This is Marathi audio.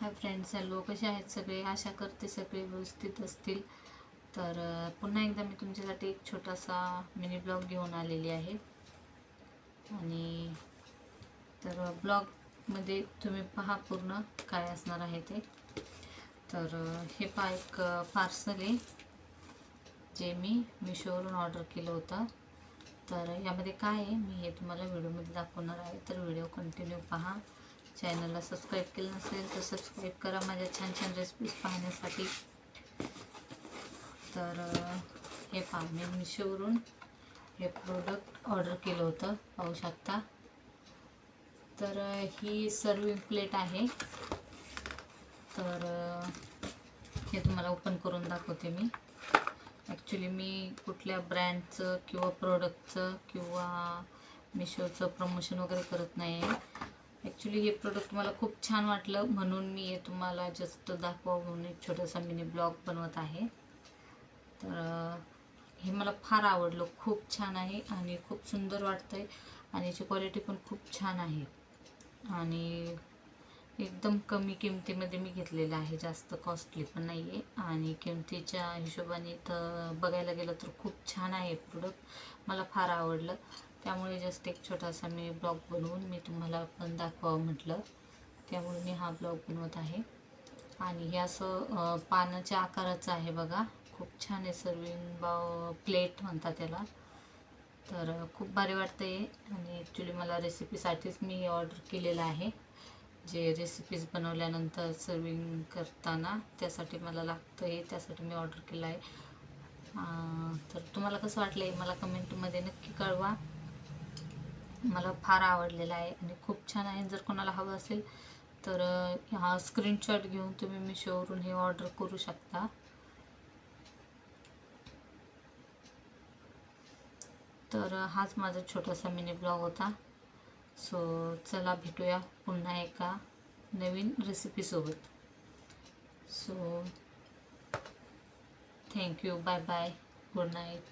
Hi friends hello. कसे आहेत सगळे? आशा करते सगळे व्यवस्थित असतील. तर पुन्हा एकदा मी तुमच्यासाठी एक छोटासा मिनी ब्लॉग घेऊन आलेली आहे. आणि तर ब्लॉगमध्ये तुम्ही पहा पूर्ण काय असणार आहे ते. तर हे पहा एक पार्सल आहे जे मी मिशोवरून ऑर्डर केलं होतं. तर यामध्ये काय आहे मी हे तुम्हाला व्हिडिओमध्ये दाखवणार आहे. तर व्हिडिओ कंटिन्यू पहा. चॅनलला सबस्क्राईब केलं नसेल तर सबस्क्राईब करा. माझ्या छान छान रेसिपीज पाहण्यासाठी. तर हे पहा मी मिशोवरून हे प्रोडक्ट ऑर्डर केलं होतं पाहू शकता. तर ही सर्विंग प्लेट आहे. तर हे तुम्हाला ओपन करून दाखवते मी. ॲक्च्युली मी कुठल्या ब्रँडचं किंवा प्रोडक्टचं किंवा मिशोचं प्रमोशन वगैरे करत नाही आहे ॲक्च्युली हे प्रोडक्ट मला खूप छान वाटलं. म्हणून मी हे तुम्हाला जस्ट दाखवा म्हणून एक छोटासा मिनी ब्लॉग बनवत आहे. तर हे मला फार आवडलं. खूप छान आहे आणि खूप सुंदर वाटतं आहे आणि याची क्वालिटी पण खूप छान आहे. आणि एकदम कमी किमतीमध्ये मी घेतलेलं आहे. जास्त कॉस्टली पण नाही आहे आणि किमतीच्या हिशोबाने तर बघायला गेलं तर खूप छान आहे प्रोडक्ट मला फार आवडलं. त्यामुळे जस्ट एक छोटासा मी ब्लॉग बनवून मी तुम्हाला पण दाखवावं म्हटलं. त्यामुळे मी हा ब्लॉग बनवत आहे. आणि हे असं पानाच्या आकाराचं आहे बघा. खूप छान आहे सर्विंग बाव प्लेट म्हणतात त्याला. तर खूप भारी वाटतं आहे आणि ॲक्च्युली मला रेसिपीसाठीच मी हे ऑर्डर केलेलं आहे. जे रेसिपीज बनवल्यानंतर सर्विंग करताना त्यासाठी मला लागतं हे त्यासाठी मी ऑर्डर केलं आहे तर तुम्हाला कसं वाटलं आहे मला कमेंटमध्ये नक्की कळवा. मला फार आवडलेला आहे आणि खूप छान आहे. जर कोणाला हवं असेल तर हा स्क्रीनशॉट घेऊन तुम्ही मिशोवरून हे ऑर्डर करू शकता. तर हाच माझा छोटासा मिनी ब्लॉग होता. सो चला भेटूया पुन्हा एका नवीन रेसिपीसोबत so thank you bye bye good night